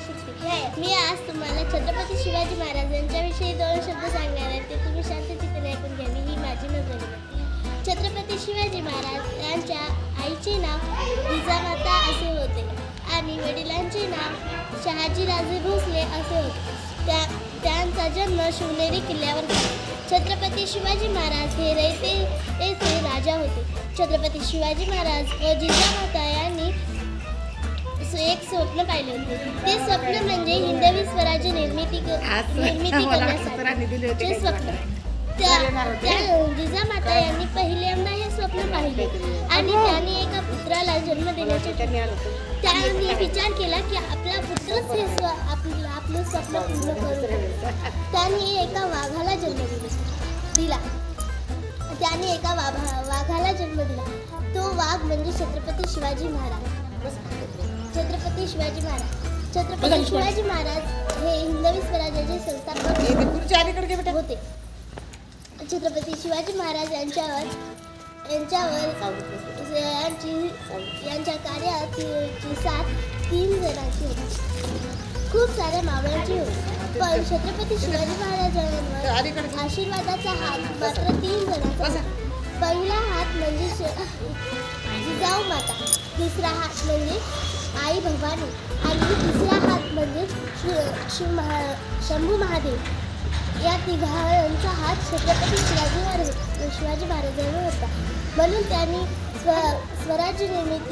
मी आज तुम्हाला छत्रपती शिवाजी महाराजांच्या दोन शब्द सांगणार आहे. ते तुम्ही शांततेने ऐकून घ्यावी ही माझी नजर छत्रपती शिवाजी महाराज यांच्या आईचे नाव जिजामाता असे होते आणि वडिलांचे नाव शहाजीराजे भोसले असे होते. त्या त्यांचा जन्म शिवनेरी किल्ल्यावर छत्रपती शिवाजी महाराज हे रयते येथे राजा होते. छत्रपती शिवाजी महाराज व जिजामाता यांनी स्वप्न पाहिले होते. ते स्वप्न म्हणजे हिंदवी स्वराज्य निर्मिती निर्मिती करण्यासाठी. स्वप्न. त्या. त्या जिजामाता यांनी पहिल्यांदा हे स्वप्न पाहिले. आणि त्यांनी एका पुत्राला जन्म देण्याचे त्यांनी आलं होतं. त्यांनी विचार केला की आपला पुत्रच हे स्व आपलं आपलं स्वप्न पूर्ण करू त्यांनी एका वाघाला जन्म दिला. दिला. त्याने एका वाघा वाघाला जन्म दिला. तो वाघ म्हणजे छत्रपती शिवाजी महाराज. छत्रपती शिवाजी महाराज. छत्रपती शिवाजी महाराज हे हिंदवी स्वराज्याचे संस्थापक होते. छत्रपती शिवाजी महाराज यांच्यावर यांच्यावर यांची यांच्या कार्यात ची साथ तीन जणांची होती. खूप साऱ्या मावळ्यांची होती. पण छत्रपती शिवाजी महाराजांवर. आशीर्वादाचा हात मात्र तीन जणांचा. पहिला हात म्हणजे जिजाऊ माता. दुसरा हात म्हणजे आई भवानी आणि तिसरा हात म्हणजे शिव शिव महा शंभू महादेव. या तिघांचा हात छत्रपती शिवाजी महाराज शिवाजी महाराजांवर होता. म्हणून त्यांनी स्व स्वराज्य निर्मिती